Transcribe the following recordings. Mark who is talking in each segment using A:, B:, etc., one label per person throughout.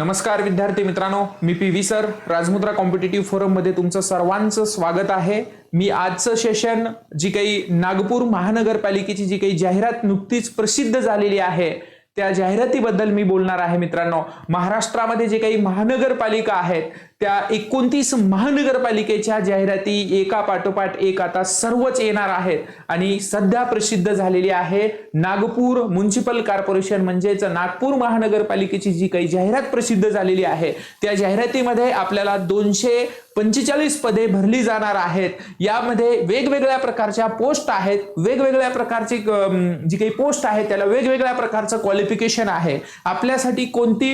A: नमस्कार विद्यार्थी मित्रांनो. मी P V sir Rajmudra competitive फोरममध्ये तुमचं सर्वांचं स्वागत आहे. मी आजचं सेशन जी काही नागपूर महानगरपालिकेची जी काही जाहिरात नुकतीच प्रसिद्ध झालेली आहे त्या जाहिरातीबद्दल मी बोलणार आहे मित्रांनो. महाराष्ट्रामध्ये जे काही महानगरपालिका आहेत त्या एकोणतीस महानगरपालिकेच्या जाहिराती एका पाठोपाठ एक आता सर्वच येणार आहेत. आणि सध्या प्रसिद्ध झालेली आहे नागपूर म्युन्सिपल कॉर्पोरेशन म्हणजेच नागपूर महानगरपालिकेची जी काही जाहिरात प्रसिद्ध झालेली आहे त्या जाहिरातीमध्ये आपल्याला दोनशे पंचेचाळीस पदे भरली जाणार आहेत. यामध्ये वेगवेगळ्या प्रकारच्या पोस्ट आहेत. वेगवेगळ्या प्रकारची जी काही पोस्ट आहे त्याला वेगवेगळ्या प्रकारचं क्वालिफिकेशन आहे. आपल्यासाठी कोणती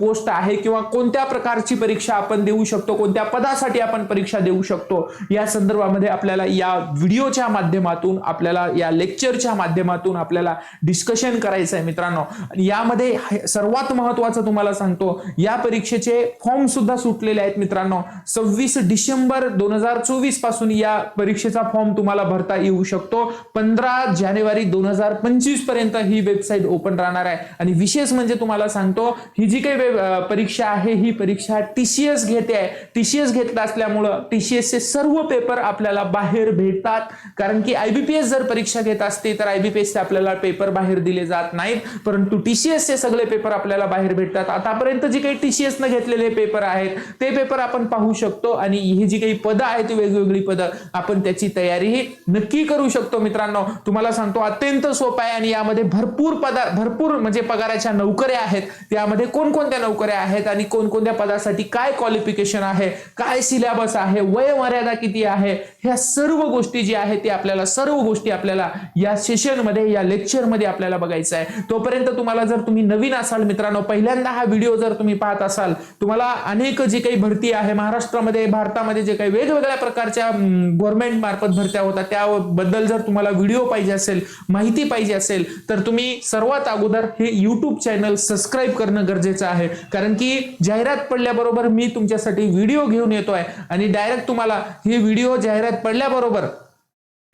A: पोस्ट आहे किंवा कोणत्या प्रकारची परीक्षा आपण देऊ शकतो कोणत्या पदासाठी आपण परीक्षा देऊ शकतो या संदर्भामध्ये आपल्याला या व्हिडिओच्या माध्यमातून आपल्याला या लेक्चरच्या माध्यमातून आपल्याला डिस्कशन करायचं आहे मित्रांनो यामध्ये सर्वात महत्वाचं तुम्हाला सांगतो या परीक्षेचे फॉर्म सुद्धा सुटलेले आहेत मित्रांनो. सव्वीस डिसेंबर दोन हजार चोवीसपासून या परीक्षेचा फॉर्म तुम्हाला भरता येऊ शकतो. पंधरा जानेवारी दोन हजार पंचवीसपर्यंत ही वेबसाईट ओपन राहणार आहे. आणि विशेष म्हणजे तुम्हाला सांगतो ही जी काही वेब- परीक्षा आहे ही परीक्षा टीसीएस घेते. आहे टीसीएस घेतला असल्यामुळं टीसीएस चे सर्व पेपर आपल्याला बाहेर भेटतात. कारण की आयबीपीएस जर परीक्षा घेत असते तर आयबीपीएस चे आपल्याला पेपर बाहेर दिले जात नाहीत. परंतु टीसीएस चे सगळे पेपर आपल्याला बाहेर भेटतात. आतापर्यंत जे काही टीसीएस एसनं घेतलेले पेपर आहेत ते पेपर आपण पाहू शकतो. आणि ही जी काही पदं आहेत ती वेगवेगळी पदं आपण त्याची तयारी नक्की करू शकतो मित्रांनो. तुम्हाला सांगतो अत्यंत सोपं आहे. आणि यामध्ये भरपूर पदा भरपूर म्हणजे पगाराच्या नोकऱ्या आहेत. त्यामध्ये कोणकोणत्या नोकऱ्या आहेत आणि कोणकोणत्या पदासाठी काय क्वालिफिकेशन आहे काय सिलेबस आहे वय मर्यादा किती आहे ह्या सर्व गोष्टी जी आहेत ते आपल्याला सर्व गोष्टी आपल्याला या सेशनमध्ये या लेक्चरमध्ये आपल्याला बघायचं आहे. तोपर्यंत तुम्हाला जर तुम्ही नवीन असाल मित्रांनो पहिल्यांदा हा व्हिडिओ जर तुम्ही पाहत असाल तुम्हाला अनेक जी काही भरती आहे महाराष्ट्रामध्ये भारतामध्ये जे काही वेगवेगळ्या प्रकारच्या गव्हर्नमेंट मार्फत भरत्या होतात त्याबद्दल जर तुम्हाला व्हिडिओ पाहिजे असेल माहिती पाहिजे असेल तर तुम्ही सर्वात अगोदर हे युट्यूब चॅनल सबस्क्राईब करणं गरजेचं आहे. कारण की जाहिरात पडल्याबरोबर मी तुमच्या तुमच्यासाठी व्हिडिओ घेऊन येतोय. आणि डायरेक्ट तुम्हाला ही व्हिडिओ जाहिरात पडल्याबरोबर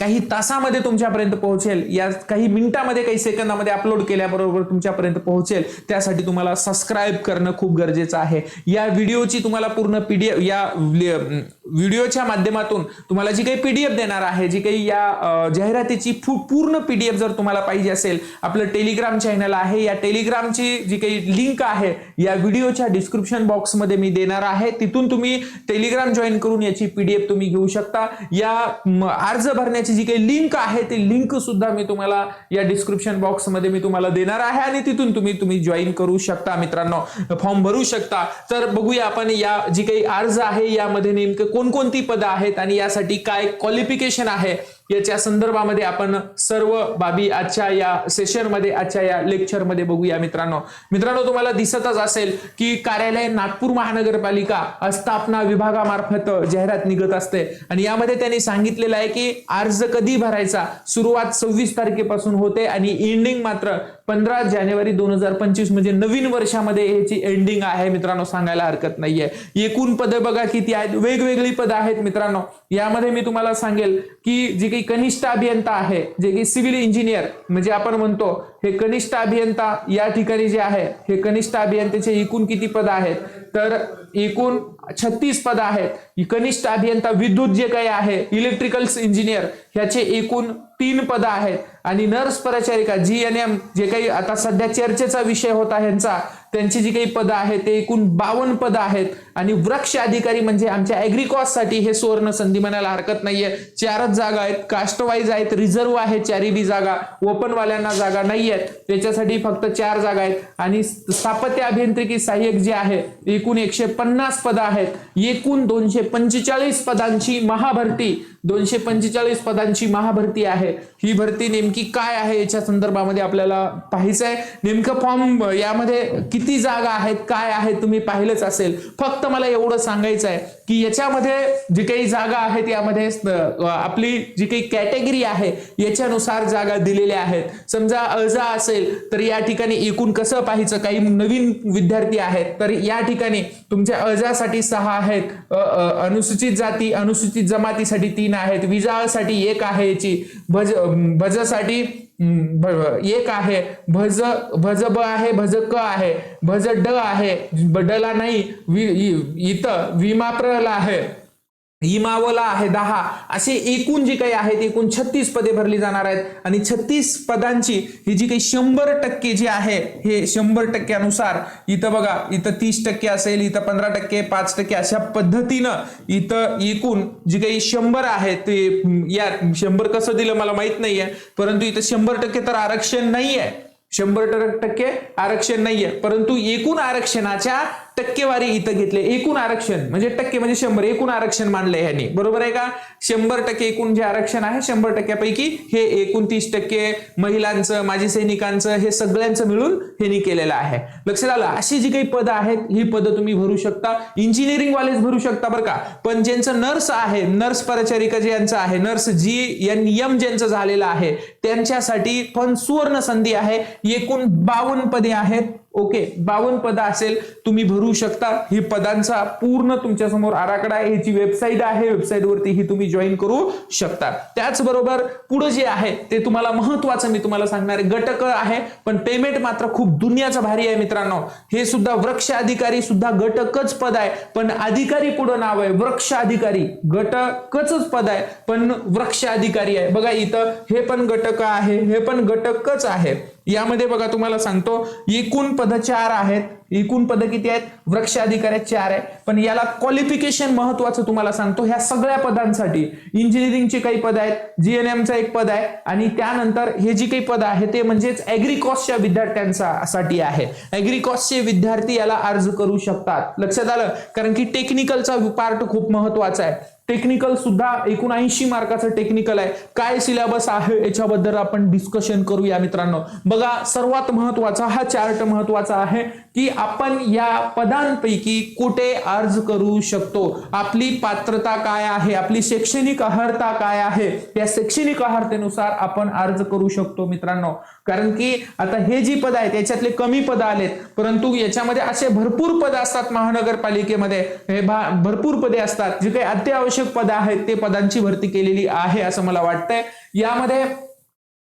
A: काही तासामध्ये तुमच्यापर्यंत पोहोचेल. या काही मिनिटामध्ये काही सेकंदामध्ये अपलोड केल्याबरोबर तुमच्यापर्यंत पोहोचेल. त्यासाठी तुम्हाला सबस्क्राईब करणं खूप गरजेचं आहे. या व्हिडिओची तुम्हाला पूर्ण पीडीएफ या व्हिडिओच्या माध्यमातून तुम्हाला जी काही पीडीएफ देणार आहे जी काही या जाहिरातीची फु- पूर्ण पीडीएफ जर तुम्हाला पाहिजे असेल आपलं टेलिग्राम चॅनल आहे. या टेलिग्रामची जी काही लिंक आहे या व्हिडिओच्या डिस्क्रिप्शन बॉक्समध्ये मी देणार आहे. तिथून तुम्ही टेलिग्राम जॉईन करून याची पीडीएफ तुम्ही घेऊ शकता. या अर्ज भरण्याची जी काही लिंक आहे ती लिंक सुद्धा मी तुम्हाला या डिस्क्रिप्शन बॉक्समध्ये मी तुम्हाला देणार आहे आणि तिथून तुम्ही तुम्ही जॉईन करू शकता मित्रांनो. फॉर्म भरू शकता. तर बघूया आपण या जी काही अर्ज आहे यामध्ये नेमकं कोणकोणती पदं आहेत आणि यासाठी काय क्वालिफिकेशन आहे? याच्या संदर्भामध्ये आपण सर्व बाबी आजच्या या सेशनमध्ये आजच्या या लेक्चरमध्ये बघूया मित्रांनो. मित्रांनो तुम्हाला दिसतच असेल की कार्यालय नागपूर महानगरपालिका स्थापना विभागामार्फत जाहिरात निघत असते. आणि यामध्ये त्यांनी सांगितलेलं आहे की अर्ज कधी भरायचा? सुरुवात सव्वीस तारखेपासून होते आणि एंडिंग मात्र पंधरा जानेवारी दोन हजार पंचवीस म्हणजे नवीन वर्षामध्ये याची एंडिंग आहे. मित्रांनो सांगायला हरकत नाहीये. एकूण पदं बघा किती आहेत. वेगवेगळी पदं आहेत मित्रांनो. यामध्ये मी तुम्हाला सांगेल की जे काही कनिष्ठ अभियंता आहे जे की सिव्हिल इंजिनियर म्हणजे आपण म्हणतो हे कनिष्ठ अभियंता या ठिकाणी जे आहे हे कनिष्ठ अभियंत्याचे एकूण किती पद आहेत? तर एकूण छत्तीस पद आहेत. कनिष्ठ अभियंता विद्युत जे काही आहे इलेक्ट्रिकल्स इंजिनियर ह्याचे एकूण तीन पद आहेत. आणि नर्स परिचारिका जी एन एम जे काही आता सध्या चर्चेचा विषय होता ह्यांचा त्यांची जी काही पदं आहेत ते एकूण बावन्न पदं आहेत. आणि वृक्ष अधिकारी म्हणजे आमच्या ऍग्रिकॉससाठी हे सुवर्ण संधी म्हणायला हरकत नाहीये. चारच जागा आहेत. कास्टवाईज आहेत. रिझर्व्ह आहेत. चारी जागा. ओपन वाल्यांना जागा नाही आहेत त्याच्यासाठी फक्त चार जागा आहेत. आणि स्थापत्य अभियांत्रिकी सहाय्यक जे आहे एकूण एकशे पन्नास पदं आहेत. एकूण दोनशे पंचेचाळीस पदांची महाभरती दोनशे पंचेचाळीस पदांची महाभरती आहे. ही भरती नेमकी काय आहे? याच्या संदर्भामध्ये आपल्याला पाहायचं आहे नेमकं फॉर्म यामध्ये किती जागा आहेत? काय आहेत तुम्ही पाहिलंच असेल. फक्त मला एवढं सांगायचं आहे की याच्यामध्ये जी काही जागा आहेत यामध्ये आपली जी काही कॅटेगरी आहे याच्यानुसार जागा दिलेल्या आहेत. समजा अळजा असेल तर या ठिकाणी एकूण कसं पाहायचं? काही नवीन विद्यार्थी आहेत तर या ठिकाणी तुमच्या अर्जासाठी सहा आहेत. अनुसूचित जाती अनुसूचित जमातीसाठी तीन आहेत. विजाळसाठी एक आहे याची. भज भजसाठी एक आहे. भज भज ब आहे भज क आहे. भज ड आहे. डला नाही. वि- इ- इथं विमाप्रला आहे. इमावला आहे दहा. असे एकूण जी काही आहेत एकूण छत्तीस पदे भरली जाणार आहेत. आणि छत्तीस पदांची ही जी काही शंभर टक्के जी आहे हे शंभर टक्क्यानुसार इथं बघा इथं तीस टक्के असेल इथं पंधरा टक्के पाच टक्के अशा पद्धतीनं इथं एकूण जी काही शंभर आहे ते या शंभर कसं दिलं मला माहीत नाहीये. परंतु इथं शंभर टक्के तर आरक्षण नाहीये. शंभर टक्के आरक्षण नाहीये. परंतु एकूण आरक्षणाच्या टक्केवारी इथं घेतले. एकूण आरक्षण म्हणजे टक्के म्हणजे शंभर एकूण आरक्षण मानले ह्यांनी. बरोबर आहे का? शंभर टक्के एकूण जे आरक्षण आहे शंभर टक्क्यापैकी हे एकोणतीस टक्के महिलांचं माजी सैनिकांचं हे सगळ्यांचं मिळून ह्यांनी केलेलं आहे. लक्षात आलं? अशी जी काही पदं आहेत ही पदं तुम्ही भरू शकता. इंजिनिअरिंग वालेच भरू शकता बरं का. पण ज्यांचं नर्स आहे नर्स परिचारिका ज्यांचं आहे नर्स जी एन एम ज्यांचं झालेलं आहे त्यांच्यासाठी पण सुवर्ण संधी आहे. एकूण बावन्न पदे आहेत. ओके बावन्न पद असेल तुम्ही भरू शकता. ही पदांचा पूर्ण तुमच्यासमोर आराखडा आहे. ह्याची वेबसाईट आहे. वेबसाईट वरती ही तुम्ही जॉईन करू शकता. त्याचबरोबर पुढे जे आहे ते तुम्हाला महत्वाचं मी तुम्हाला सांगणार आहे. गटक आहे पण पेमेंट मात्र खूप दुनियाचं भारी आहे मित्रांनो. हे सुद्धा वृक्ष अधिकारी सुद्धा गटकच पद आहे. पण अधिकारी पुढे नाव आहे. वृक्ष अधिकारी. गटकच पद आहे. पण वृक्ष अधिकारी आहे. बघा इथं हे पण गटक आहे हे पण घटकच आहे. यामध्ये बघा तुम्हाला सांगतो एकूण पद चार आहेत. एकूण पद किती आहेत? वृक्ष अधिकारी चार आहे पण याला क्वालिफिकेशन महत्वाचं तुम्हाला सांगतो ह्या सगळ्या पदांसाठी. इंजिनिअरिंगचे काही पद आहेत जीएनएमचं एक पद आहे आणि त्यानंतर हे जी काही पद आहे ते म्हणजेच अॅग्रिकॉसच्या विद्यार्थ्यांसाठी आहे. अॅग्रिकॉसचे विद्यार्थी याला अर्ज करू शकतात. लक्षात आलं? कारण की टेक्निकलचा पार्ट खूप महत्त्वाचा आहे. टेक्निकल सुद्धा एकूण ऐंशी मार्काचं टेक्निकल आहे. काय सिलेबस आहे याच्याबद्दल आपण डिस्कशन करूया मित्रांनो. बघा सर्वात महत्त्वाचा हा चार्ट महत्त्वाचा आहे की आपण या पदांपैकी कुठे अर्ज करू शकतो? आपली पात्रता काय आहे? आपली शैक्षणिक अर्हता काय आहे? या शैक्षणिक अर्हतेनुसार आपण अर्ज करू शकतो मित्रांनो. कारण की आता हे जी पद आहेत याच्यातले कमी पद आलेत. परंतु याच्यामध्ये असे भरपूर पद असतात महानगरपालिकेमध्ये. हे भा- भरपूर पदे असतात. जे काही अत्यावश्यक पद आहेत ते पदांची भरती केलेली आहे असं मला वाटतंय. यामध्ये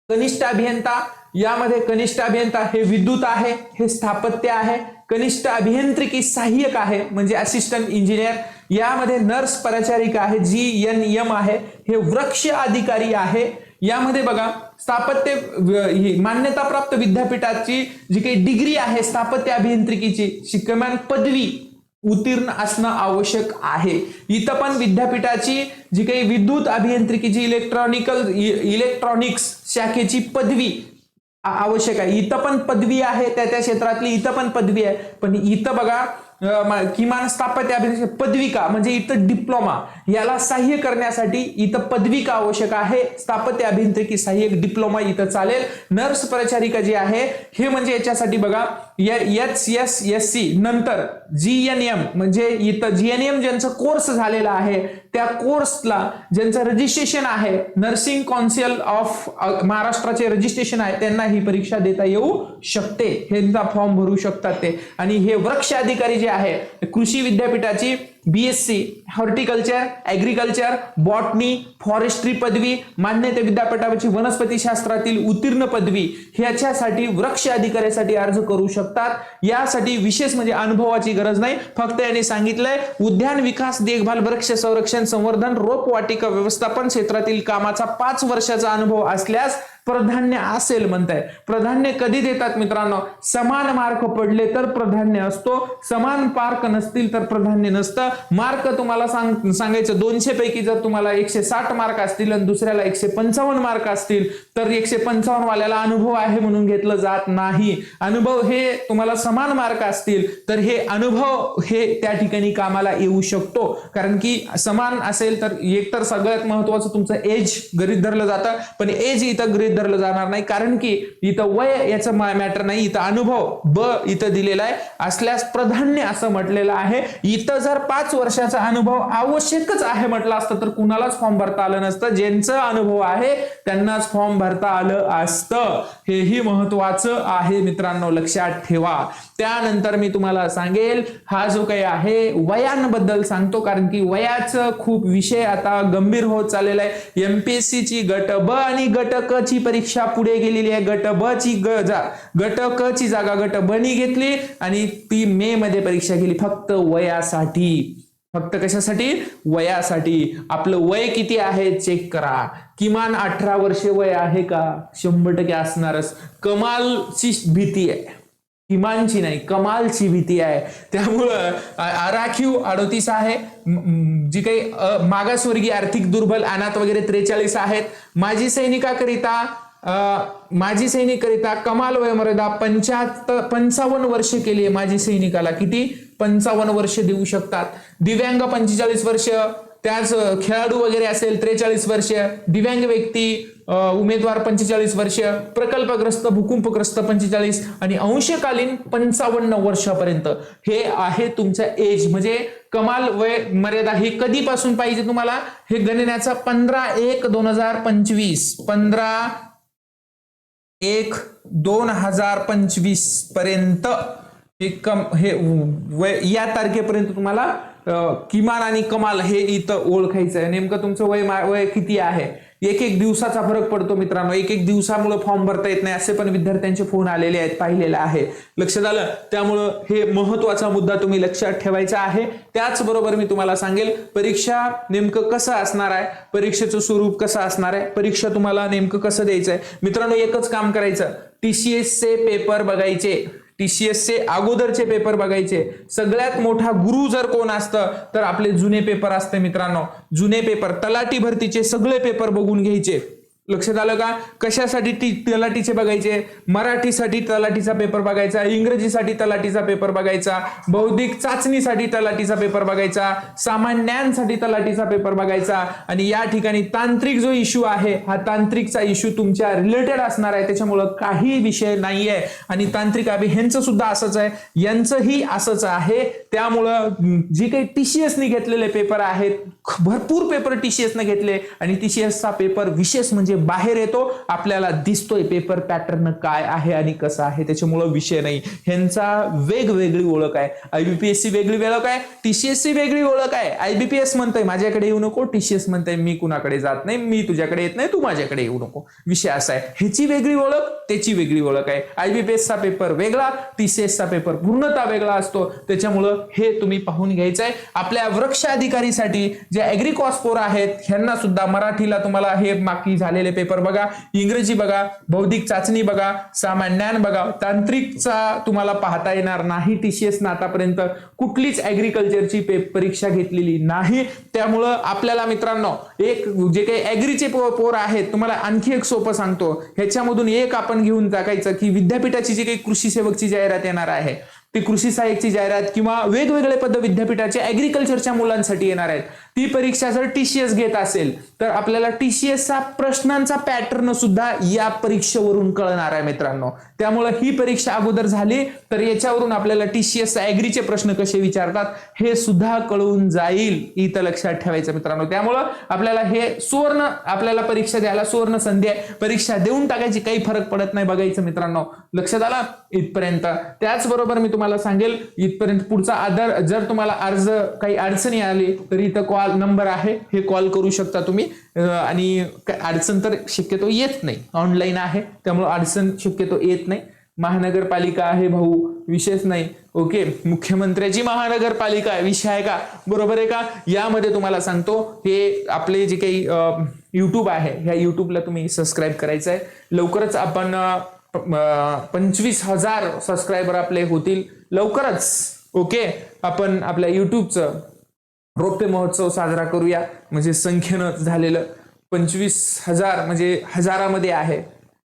A: कनिष्ठ अभियंता यामध्ये कनिष्ठ अभियंता हे विद्युत आहे हे स्थापत्य आहे. कनिष्ठ अभियांत्रिकी सहाय्यक आहे म्हणजे असिस्टंट इंजिनियर यामध्ये नर्स पराचारिका आहे जी एन एम आहे. हे वृक्ष अधिकारी आहे. यामध्ये बघा स्थापत्य मान्यताप्राप्त विद्यापीठाची जी काही डिग्री आहे स्थापत्य अभियांत्रिकीची शिक्षण पदवी. उत्तीर्ण असणं आवश्यक आहे. इथं पण विद्यापीठाची जी काही विद्युत अभियांत्रिकीची इलेक्ट्रॉनिकल इलेक्ट्रॉनिक्स e, शाखेची पदवी आवश्यक आहे. इथं पण पदवी आहे त्या त्या क्षेत्रातली इथं पण पदवी आहे. पण इथं बघा किमान स्थापत्य अभियांत्रिकी पदविका म्हणजे इथं डिप्लोमा याला सहाय्य करण्यासाठी इथं पदविका आवश्यक आहे. स्थापत्य अभियांत्रिकी सहाय्यक डिप्लोमा इथं चालेल. नर्स परिचारिका जी आहे हे म्हणजे याच्यासाठी बघा एच एस एस सी नंतर जी एन एम म्हणजे इथं जी एन एम ज्यांचं कोर्स झालेला आहे त्या कोर्सला ज्यांचं रजिस्ट्रेशन आहे नर्सिंग कौन्सिल ऑफ महाराष्ट्राचे रजिस्ट्रेशन आहे त्यांना ही परीक्षा देता येऊ शकते. ह्यांचा फॉर्म भरू शकतात ते. आणि हे वृक्ष अधिकारी जे आहे कृषी विद्यापीठाची BSc horticulture agriculture botany forestry पदवी मान्यते विद्यापीठाची वनस्पती शास्त्रातील उत्तीर्ण पदवी ह्याच्यासाठी वृक्ष अधिकाऱ्यासाठी अर्ज करू शकतात. यासाठी विशेष म्हणजे अनुभवाची गरज नाही. फक्त यांनी सांगितलंय उद्यान विकास देखभाल वृक्ष संरक्षण संवर्धन रोपवाटिका व्यवस्थापन क्षेत्रातील कामाचा पाच वर्षाचा अनुभव असल्यास प्राधान्य असेल म्हणताय. प्राधान्य कधी देतात मित्रांनो? समान मार्क पडले तर प्राधान्य असतो. समान मार्क नसतील तर प्राधान्य नसतं. मार्क तुम्हाला सांग सांगायचं दोनशे पैकी जर तुम्हाला एकशे साठ मार्क असतील आणि दुसऱ्याला एकशे पंचावन्न मार्क असतील तर एकशे पंचावन्न वाल्याला अनुभव आहे म्हणून घेतलं जात नाही. अनुभव हे तुम्हाला समान मार्क असतील तर हे अनुभव हे त्या ठिकाणी कामाला येऊ शकतो. कारण की समान असेल तर एक तर सगळ्यात महत्वाचं तुमचं एज गरीत धरलं जातं पण एज इथं गरीत धरलं जाणार नाही. कारण की इथं वय याचं मॅटर नाही इथं अनुभव ब इथं दिलेला आहे. असल्यास प्राधान्य असं म्हटलेलं आहे. इथं जर पाच वर्षाचा अनुभव आवश्यकच आहे म्हटलं असतं तर कुणालाच फॉर्म भरता आलं नसतं. ज्यांचं अनुभव आहे त्यांनाच फॉर्म भरता आलं असतं. हेही महत्वाचं आहे मित्रांनो लक्षात ठेवा. त्यानंतर मी तुम्हाला सांगेल हा जो काही आहे वयांबद्दल सांगतो कारण की वयाचं खूप विषय आता गंभीर होत चाललेला आहे. एमपीएससी ची गट ब आणि गट क ची परीक्षा पुढे गेलेली आहे. गट ब ची ग जा गट क ची जागा गट ब नी घेतली आणि ती मे मध्ये परीक्षा गेली. फक्त वयासाठी. फक्त कशासाठी? वयासाठी. आपलं वय किती आहे? चेक करा. किमान अठरा वर्षे वय आहे का? शंभर टक्के असणारच. कमालची भीती आहे. किमानची नाही कमालची भीती आहे. त्यामुळं राखीव आराखीव अडोतीस आहे. जी काही मागासवर्गीय आर्थिक दुर्बल अनाथ वगैरे त्रेचाळीस आहेत. माजी सैनिकाकरिता माजी सैनिकरिता कमाल वयमर्यादा पंच्याहत्तर पंचावन्न वर्ष केली आहे माजी सैनिकाला. किती? पंचावन्न वर्ष देऊ शकतात. दिव्यांग पंचेचाळीस वर्ष त्याच खेळाडू वगैरे असेल त्रेचाळीस वर्ष दिव्यांग व्यक्ती उमेदवार पंचेचाळीस वर्ष प्रकल्पग्रस्त भूकंपग्रस्त पंचेचाळीस आणि अंशकालीन पंचावन्न वर्षापर्यंत. हे आहे तुमचं एज म्हणजे कमाल वय मर्यादा ही कधीपासून पाहिजे तुम्हाला? हे गणण्याचा पंधरा एक दोन हजार पंचवीस. पंधरा एक दोन हजार पंचवीसपर्यंत हे कम हे वय या तारखेपर्यंत तुम्हाला किमान आणि कमाल हे इथं ओळखायचं आहे. नेमकं तुमचं वय वय किती आहे? एक एक दिवसाचा फरक पडतो मित्रांनो. एक एक दिवसामुळे फॉर्म भरता येत नाही. असे पण विद्यार्थ्यांचे फोन आलेले आहेत पाहिलेलं आहे. लक्षात आलं त्यामुळं हे महत्त्वाचा मुद्दा तुम्ही लक्षात ठेवायचा आहे. त्याचबरोबर मी तुम्हाला सांगेल परीक्षा नेमकं कसं असणार आहे? परीक्षेचं स्वरूप कसं असणार आहे? परीक्षा तुम्हाला नेमकं कसं द्यायचं आहे? मित्रांनो एकच काम करायचं. टीसीएसचे पेपर बघायचे. टीसीएसचे अगोदरचे पेपर बघायचे. सगळ्यात मोठा गुरु जर कोण असतं तर आपले जुने पेपर असते मित्रांनो. जुने पेपर तलाटी भरतीचे सगळे पेपर बघून घ्यायचे. लक्षात आलं का? कशासाठी टी तलाठीचे बघायचे? मराठीसाठी तलाठीचा पेपर बघायचा इंग्रजीसाठी तलाठीचा पेपर बघायचा बौद्धिक चाचणीसाठी तलाठीचा पेपर बघायचा सामान्यांसाठी तलाठीचा पेपर बघायचा. आणि या ठिकाणी तांत्रिक जो इश्यू आहे हा तांत्रिकचा इश्यू तुमच्या रिलेटेड असणार आहे. त्याच्यामुळं काही विषय नाहीये. आणि तांत्रिक अभियांचं सुद्धा असंच आहे. यांचंही असंच आहे. त्यामुळं जी काही टीसीएस ने घेतलेले पेपर आहेत भरपूर पेपर टीसीएस ने घेतले. आणि TCS चा पेपर विशेष म्हणजे बाहेर येतो आपल्याला दिसतोय पेपर पॅटर्न काय आहे आणि कसं आहे त्याच्यामुळं विषय नाही. ह्यांचा वेगवेगळी ओळख आहे. आयबीपीएससी वेगळी ओळख आहे टीसीएससी वेगळी ओळख आहे. आयबीपीएस म्हणतंय माझ्याकडे येऊ नको. टीसीएस म्हणतंय मी कुणाकडे जात नाही मी तुझ्याकडे येत नाही तू माझ्याकडे येऊ नको. विषय असा आहे. ह्याची वेगळी ओळख त्याची वेगळी ओळख आहे. आयबीपीएसचा पेपर वेगळा टीसीएसचा पेपर पूर्णतः वेगळा असतो. त्याच्यामुळं हे तुम्ही पाहून घ्यायचं आहे आपल्या वृक्ष अधिकारीसाठी जे अॅग्रिकॉस्पोर आहेत ह्यांना सुद्धा मराठीला तुम्हाला हे बाकी झाले पेपर बघा इंग्रजी बघा बौद्धिक चाचणी बघा सामान्य ज्ञान बघा. तांत्रिकचा तुम्हाला पाहता येणार नाही. टीसीएस ना आतापर्यंत कुठलीच ऍग्रिकल्चरची परीक्षा घेतलेली नाही. त्यामुळं आपल्याला मित्रांनो एक जे काही ऍग्रीचे पोर आहेत तुम्हाला आणखी एक सोपं सांगतो. ह्याच्यामधून एक आपण घेऊन टाकायचं की विद्यापीठाची जी काही कृषी सेवकची जाहिरात येणार आहे ती कृषी सहाय्यकची जाहिरात किंवा वेगवेगळे पद विद्यापीठाचे ऍग्रिकल्चरच्या मुलांसाठी येणार आहेत. ती परीक्षा जर टीसीएस घेत असेल तर आपल्याला टीसीएसचा प्रश्नांचा पॅटर्न सुद्धा या परीक्षेवरून कळणार आहे मित्रांनो. त्यामुळे ही परीक्षा अगोदर झाली तर याच्यावरून आपल्याला टीसीएस ऍग्रीचे प्रश्न कसे विचारतात हे सुद्धा कळून जाईल. इथं लक्षात ठेवायचं मित्रांनो. त्यामुळं आपल्याला हे सुवर्ण आपल्याला परीक्षा द्यायला सुवर्ण संधी आहे. परीक्षा देऊन टाकायची काही फरक पडत नाही बघायचं मित्रांनो. लक्षात आला? इथपर्यंत. त्याचबरोबर मी तुम्हाला तुम्हाला सांगेल इथपर्यंत पुढचा आधार जर तुम्हाला अर्ज काही अडचणी आली तर इथं कॉल नंबर आहे. हे कॉल करू शकता तुम्ही. आणि काय अडचण तर शक्यतो येत नाही. ऑनलाईन आहे त्यामुळे अडचण शक्यतो येत नाही. महानगरपालिका आहे भाऊ विशेष नाही. ओके मुख्यमंत्र्याची महानगरपालिका आहे. विषय आहे का? बरोबर आहे का? यामध्ये तुम्हाला सांगतो हे आपले जे काही युट्यूब आहे ह्या युट्यूबला तुम्ही सबस्क्राईब करायचं आहे लवकरच आपण पंचवीस हजार सबस्क्रायबर आपले होतील. लवकरच ओके आपण आपल्या युट्यूबचं रौप्य महोत्सव साजरा करूया. म्हणजे संख्येनं झालेलं पंचवीस हजार म्हणजे हजारामध्ये आहे.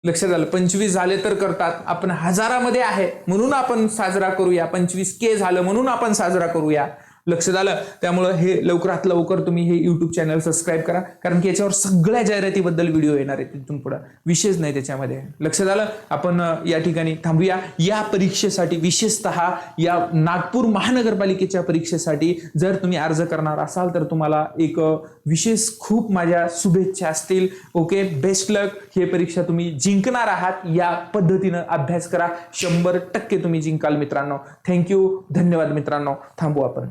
A: लक्षात आलं पंचवीस झाले तर करतात. आपण हजारामध्ये आहे म्हणून आपण साजरा करूया. पंचवीस के झालं म्हणून आपण साजरा करूया. लक्षात आलं. त्यामुळं हे लवकरात लवकर तुम्ही हे युट्यूब चॅनल सबस्क्राईब करा. कारण की याच्यावर सगळ्या जाहिरातीबद्दल व्हिडिओ येणार आहे तिथून पुढे. विशेष नाही त्याच्यामध्ये. लक्षात आलं? आपण या ठिकाणी थांबूया. या परीक्षेसाठी विशेषतः या नागपूर महानगरपालिकेच्या परीक्षेसाठी जर तुम्ही अर्ज करणार असाल तर तुम्हाला एक विशेष खूप माझ्या शुभेच्छा असतील. ओके? बेस्ट लक हे परीक्षा तुम्ही जिंकणार आहात. या पद्धतीनं अभ्यास करा. शंभर टक्के तुम्ही जिंकाल मित्रांनो. थँक्यू धन्यवाद मित्रांनो. थांबू आपण.